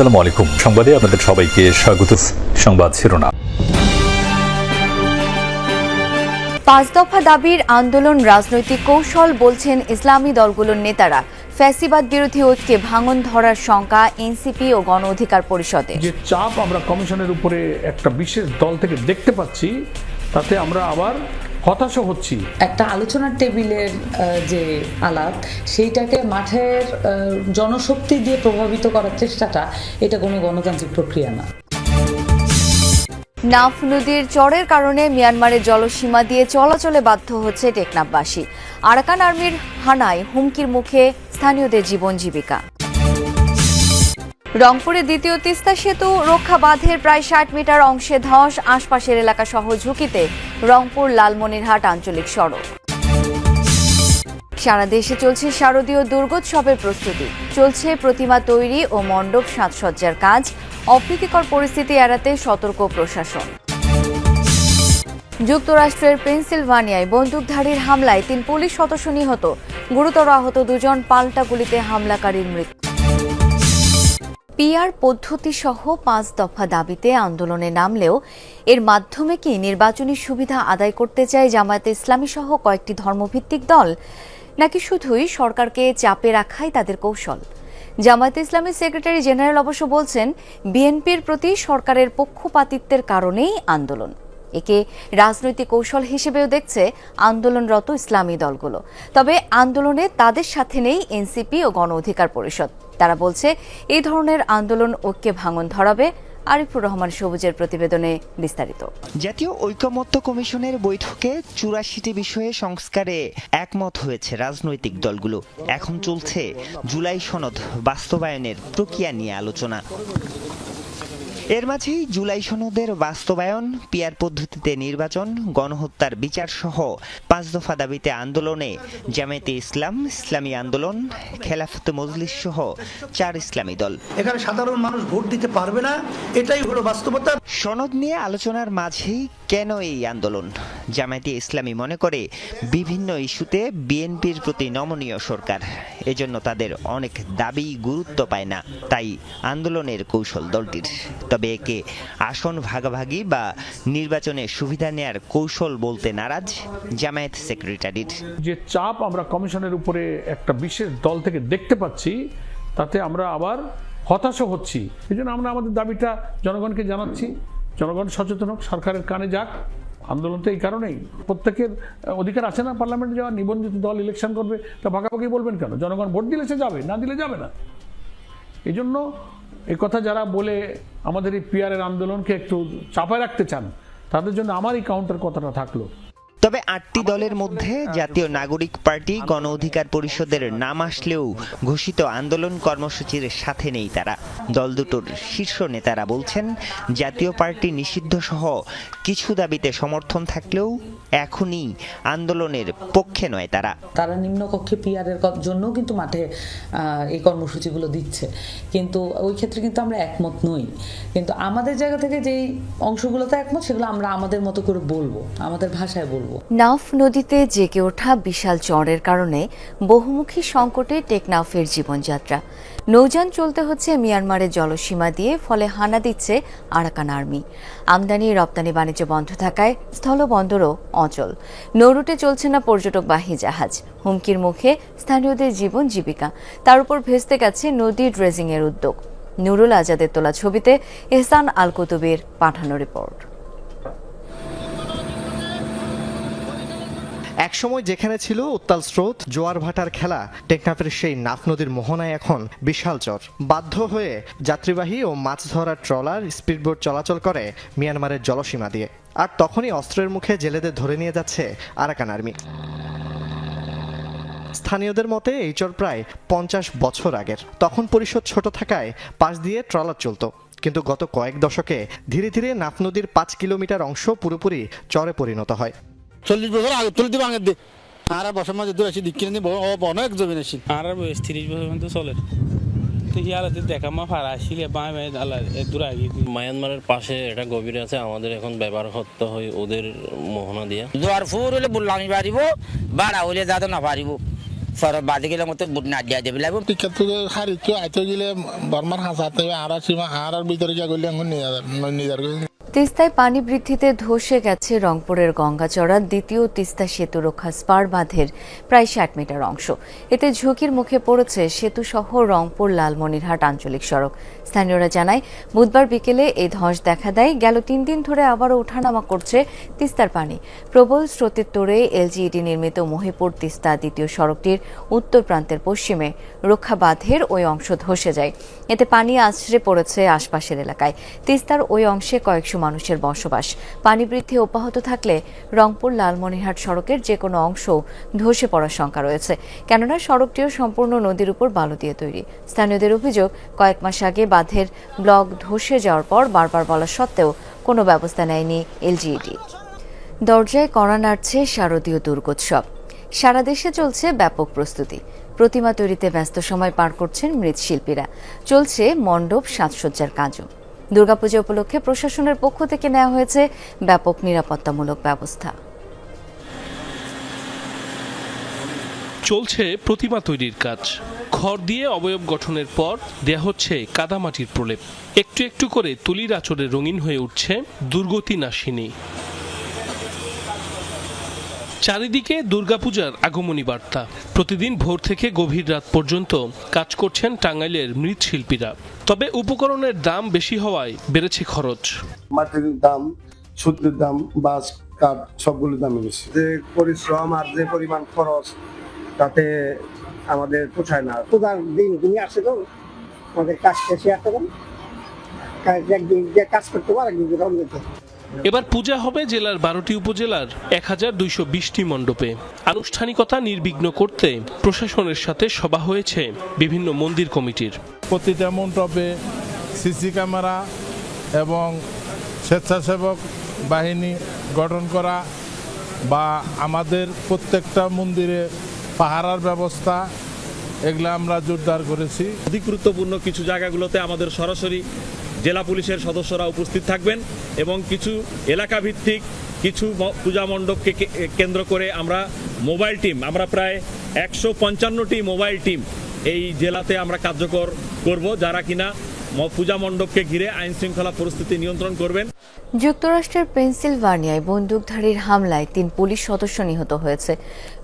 আসসালামু আলাইকুম। সংবাদে আপনাদের সবাইকে স্বাগত। সংবাদ শিরোনাম। পাঁচ দফা দাবির আন্দোলন রাজনৈতিক কৌশল বলছেন ইসলামী দলগুলোর নেতারা। ফ্যাসিবাদ বিরোধী ঐক্যে ভাঙন ধরার শঙ্কা এনসিপি ও গণ অধিকার পরিষদে যে চাপ আমরা কমিশনের উপরে একটা বিশেষ দল থেকে দেখতে পাচ্ছি তাতে আমরা আবার হতাশ হচ্ছি। একটা আলোচনার টেবিলের যে আলাপ সেইটাকে মাঠের আহ, জনশক্তি দিয়ে প্রভাবিত করার চেষ্টাটা এটা কোনো গণতান্ত্রিক প্রক্রিয়া না। নাফ নদীর চরের কারণে মিয়ানমারের জলসীমা দিয়ে চলাচলে বাধ্য হচ্ছে টেকনাফবাসী। আরাকান আর্মির হানায় হুমকির মুখে স্থানীয়দের জীবন জীবিকা। রংপুরে দ্বিতীয় তিস্তা সেতু রক্ষা বাঁধের প্রায় ষাট মিটার অংশে ধস, আশপাশের এলাকা সহ ঝুঁকিতে রংপুর লালমনিরহাট আঞ্চলিক সড়ক। সারা দেশে চলছে শারদীয় দুর্গোৎসবের প্রস্তুতি। চলছে প্রতিমা তৈরি ও মণ্ডপ সাজসজ্জার কাজ। অপ্রীতিকর পরিস্থিতি এড়াতে সতর্ক প্রশাসন। যুক্তরাষ্ট্রের পেনসিলভানিয়ায় বন্দুকধারীর হামলায় তিন পুলিশ সদস্য নিহত। গুরুতর আহত দুজন পাল্টা গুলিতে হামলাকারীর মৃত্যু। পিআর পদ্ধতি সহ পাঁচ দফা দাবিতে আন্দোলনে নামলেও এর মাধ্যমে কি নির্বাচনী সুবিধা আদায় করতে চায় জামায়াতে ইসলামী সহ কয়েকটি ধর্মভিত্তিক দল? নাকি শুধুই সরকারকে চাপে রাখাই তাদের কৌশল? জামায়াতে ইসলামীর সেক্রেটারি জেনারেল অবশ্য বলছেন, বিএনপির প্রতি সরকারের পক্ষপাতিত্বের কারণেই আন্দোলন। একে রাজনৈতিক কৌশল হিসেবেও দেখছে আন্দোলনরত ইসলামী দলগুলো। তবে আন্দোলনে তাদের সাথে নেই এনসিপি ও গণ অধিকার পরিষদ। তারা বলছে, এই ধরনের আন্দোলন ঐক্যে ভাঙন ধরাবে। আরিফুর রহমান সবুজের প্রতিবেদনে বিস্তারিত। জাতীয় ঐকমত্য কমিশনের বৈঠকে চুরাশিটি বিষয়ে সংস্কারে একমত হয়েছে রাজনৈতিক দলগুলো। এখন চলছে জুলাই সনদ বাস্তবায়নের প্রক্রিয়া নিয়ে আলোচনা। এর মাঝেই জুলাই সনদের বাস্তবায়ন পিয়ার পদ্ধতিতে নির্বাচন গণহত্যার বিচার সহ পাঁচ দফা দাবিতে আন্দোলনে জামায়াতে ইসলাম ইসলামী আন্দোলন খেলাফত মজলিস সহ চার ইসলামী দল। এখানে সাধারণ মানুষ ভোট দিতে পারবে না এটাই হলো বাস্তবতা। সনদ নিয়ে আলোচনার মাঝেই কেন এই আন্দোলন? জামায়াতে ইসলামী মনে করে বিভিন্ন ইস্যুতে বিএনপির প্রতি নমনীয় সরকার। এজন্য তাদের অনেক দাবি গুরুত্ব পায় না, তাই আন্দোলনের কৌশল দলটির। তবে একে আসন ভাগাভাগি বা নির্বাচনে সুবিধা নেয়ার কৌশল বলতে নারাজ জামায়াত সেক্রেটারির। যে চাপ আমরা কমিশনের উপরে একটা বিশেষ দল থেকে দেখতে পাচ্ছি, তাতে আমরা আবার হতাশ হচ্ছি। এই আমরা আমাদের দাবিটা জনগণকে জানাচ্ছি। জনগণ সচেতন হোক, সরকারের কানে যাক। আন্দোলন তো এই কারণেই। প্রত্যেকের অধিকার আছে না পার্লামেন্টে যাওয়া নিবন্ধিত দল ইলেকশন করবে। তা ভাগাভাগি বলবেন কেন? জনগণ ভোট দিলে সে যাবে, না দিলে যাবে না। এই জন্য এই কথা যারা বলে আমাদের এই পিয়ারের আন্দোলনকে একটু চাপায় রাখতে চান, তাদের জন্য আমার এই কাউন্টার কথাটা থাকল। তবে আটটি দলের মধ্যে জাতীয় নাগরিক পার্টি, গণ অধিকার পরিষদের নাম আসলেও ঘোষিত আন্দোলন কর্মসূচির সাথে নেই তারা। দল দুটোর শীর্ষ নেতারা বলছেন, জাতীয় পার্টি নিষিদ্ধ সহ কিছু দাবিতে সমর্থন থাকলেও এখনই আন্দোলনের পক্ষে নয় তারা। তারা নিম্নকক্ষে পিয়ারের জন্য কিন্তু মাঠে এই কর্মসূচিগুলো দিচ্ছে। কিন্তু ওই ক্ষেত্রে কিন্তু আমরা একমত নই। কিন্তু আমাদের জায়গা থেকে যেই অংশগুলোতে একমত, সেগুলো আমরা আমাদের মতো করে বলব, আমাদের ভাষায় বলব। নাফ নদীতে জেগে ওঠা বিশাল চরের কারণে বহুমুখী সংকটে টেকনাফের জীবনযাত্রা। নৌযান চলতে হচ্ছে মিয়ানমারের জলসীমা দিয়ে, ফলে হানা দিচ্ছে আরাকান আর্মি। আমদানি রপ্তানি বাণিজ্য বন্ধ থাকায় স্থলবন্দরও অচল। নৌরুটে চলছে না পর্যটকবাহী জাহাজ। হুমকির মুখে স্থানীয়দের জীবন জীবিকা। তার উপর ভেস্তে গেছে নদী ড্রেজিংয়ের উদ্যোগ। নুরুল আজাদের তোলা ছবিতে এহসান আল কুতুবের পাঠানো রিপোর্ট। একসময় যেখানে ছিল উত্তাল স্রোত, জোয়ার ভাটার খেলা, টেকনাফের সেই নাফ নদীর মোহনায় এখন বিশাল চর বাধ্য হয়ে যাত্রীবাহী ও মাছ ধরার ট্রলার স্পিডবোট চলাচল করে মিয়ানমারের জলসীমা দিয়ে। আর তখনই অস্ত্রের মুখে জেলেদের ধরে নিয়ে যাচ্ছে আরাকান আর্মি। স্থানীয়দের মতে এই চর প্রায় পঞ্চাশ বছর আগের। তখন পরিষদ ছোট থাকায় পাশ দিয়ে ট্রলার চলত। কিন্তু গত কয়েক দশকে ধীরে ধীরে নাফ নদীর পাঁচ কিলোমিটার অংশ পুরোপুরি চরে পরিণত হয়। চল্লিশ বছর আগে তুলে দিব আগে আর বছর মাঝে দূর আসি দিক অনেক জমি আসি আর বয়স তিরিশ বছর পর্যন্ত চলে। তো ইয়ালাতে দেখা মা ফারা আসলে বাঁয় আল্লাহ দূর আগে মায়ানমারের পাশে এটা গভীরে আছে আমাদের এখন ব্যবহার করতে হয় ওদের মোহনা দিয়ে। জোয়ার ফুর হলে বললাম পারিব বাড়া হলে যাতে না পারিব ফর বাজে গেলে মতো না দিয়া দেবে লাগবে। টিকেট তো হারি তো আইতে গেলে বর্মার হাসাতে আর সীমা আর আর ভিতরে যা করলে এখন নিজের তিস্তায় পানি বৃদ্ধিতে ধসে গেছে রংপুরের গঙ্গাচড়ার দ্বিতীয় তিস্তা সেতু রক্ষা স্পার বাঁধের প্রায় ষাট মিটার অংশ। এতে ঝুঁকির মুখে পড়েছে সেতু সহ রংপুর লালমনিরহাট আঞ্চলিক সড়ক। স্থানীয়রা জানায়, বুধবার বিকেলে এই ধস দেখা দেয়। গেল তিন দিন ধরে আবারও ওঠানামা করছে তিস্তার পানি। প্রবল স্রোতের তোড়ে এলজিইডি নির্মিত মহিপুর তিস্তা দ্বিতীয় সড়কটির উত্তর প্রান্তের পশ্চিমে রক্ষা বাঁধের ওই অংশ ধসে যায়। এতে পানি আছড়ে পড়েছে আশপাশের এলাকায়। তিস্তার ওই অংশে কয়েকশো মানুষের বসবাস। পানি বৃদ্ধি অব্যাহত থাকলে রংপুর লালমনিরহাট সড়কের যে কোনো অংশ ধসে পড়ার শঙ্কা রয়েছে। কেননা সড়কটিও সম্পূর্ণ নদীর উপর বালু দিয়ে তৈরি। স্থানীয়দের অভিযোগ, কয়েক মাস আগে বাঁধের ব্লক ধসে যাওয়ার পর বারবার বলা সত্ত্বেও কোনো ব্যবস্থা নেয়নি এলজিইডি দরজায় কড়া নাড়ছে শারদীয় দুর্গোৎসব। সারা দেশে চলছে ব্যাপক প্রস্তুতি। প্রতিমা তৈরিতে ব্যস্ত সময় পার করছেন মৃৎশিল্পীরা। চলছে মণ্ডপ সাজসজ্জার কাজও। দুর্গাপূজা উপলক্ষে প্রশাসনের পক্ষ থেকে নেওয়া হয়েছে ব্যাপক নিরাপত্তামূলক ব্যবস্থা। চলছে প্রতিমা তৈরির কাজ। খড় দিয়ে অবয়ব গঠনের পর দেয়া হচ্ছে কাদামাটির প্রলেপ। একটু একটু করে তুলির আচরে রঙিন হয়ে উঠছে দুর্গতি নাশিনী চারিদিকে দুর্গাপূজার আগমনী বার্তা। প্রতিদিন ভোর থেকে গভীর রাত পর্যন্ত কাজ করছেন টাঙ্গাইলের মৃৎশিল্পীরা। তবে উপকরণের দাম বেশি হওয়ায় বেড়েছে খরচ। মাটির দাম সূত্রের দাম বাস কাঠ সবগুলোর দামই বেশি। যে পরিশ্রম আর যে পরিমাণ খরচ, তাতে আমাদের পোষায় না। পূজার দিন তুমি আসে তো, আমাদের কাজ শেষে আসতে পারেন একদিন যে কাজ করতে পারে। এবার পূজা হবে জেলার বারোটি উপজেলার এক হাজার দুইশো বিশটি মণ্ডপে। আনুষ্ঠানিকতা নির্বিঘ্ন করতে প্রশাসনের সাথে সভা হয়েছে বিভিন্ন মন্দির কমিটির। প্রতিটা মণ্ডপে সিসি ক্যামেরা এবং স্বেচ্ছাসেবক বাহিনী গঠন করা বা আমাদের প্রত্যেকটা মন্দিরে পাহারার ব্যবস্থা এগুলো আমরা জোরদার করেছি। অধিক গুরুত্বপূর্ণ কিছু জায়গাগুলোতে আমাদের সরাসরি জেলা পুলিশের সদস্যরা উপস্থিত থাকবেন এবং কিছু এলাকা ভিত্তিক কিছু পূজা মণ্ডপকে কেন্দ্র করে আমরা মোবাইল টিম, আমরা প্রায় একশো পঞ্চান্নটি মোবাইল টিম এই জেলাতে আমরা কার্যকর করব, যারা কিনা পূজা মণ্ডপকে ঘিরে আইন শৃঙ্খলা পরিস্থিতি নিয়ন্ত্রণ করবেন। যুক্তরাষ্ট্রের পেনসিলভানিয়ায় বন্দুকধারীর হামলায় তিন পুলিশ সদস্য নিহত হয়েছে।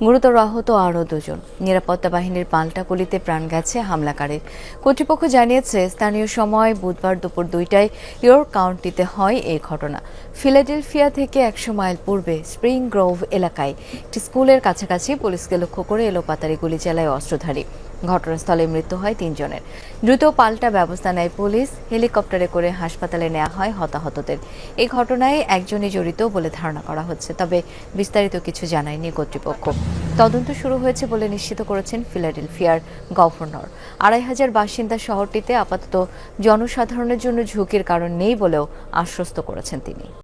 গুরুতর আহত আরও দুজন। নিরাপত্তা বাহিনীর পাল্টা গুলিতে প্রাণ গেছে হামলাকারীর। কর্তৃপক্ষ জানিয়েছে, স্থানীয় সময় বুধবার দুপুর দুইটায় ইয়র্ক কাউন্টিতে হয় এই ঘটনা। ফিলাডেলফিয়া থেকে একশো মাইল পূর্বে স্প্রিং গ্রোভ এলাকায় একটি স্কুলের কাছাকাছি পুলিশকে লক্ষ্য করে এলোপাতারি গুলি চালায় অস্ত্রধারী। ঘটনাস্থলে মৃত্যু হয় তিনজনের। দ্রুত পাল্টা ব্যবস্থা নেয় পুলিশ। হেলিকপ্টারে করে হাসপাতালে নেওয়া হয় হতাহতদের। এই ঘটনায় একজনই জড়িত বলে ধারণা করা হচ্ছে, তবে বিস্তারিত কিছু জানায়নি কর্তৃপক্ষ। তদন্ত শুরু হয়েছে বলে নিশ্চিত করেছেন ফিলাডেলফিয়ার গভর্নর। আড়াই হাজার বাসিন্দা শহরটিতে আপাতত জনসাধারণের জন্য ঝুঁকির কারণ নেই বলেও আশ্বস্ত করেছেন তিনি।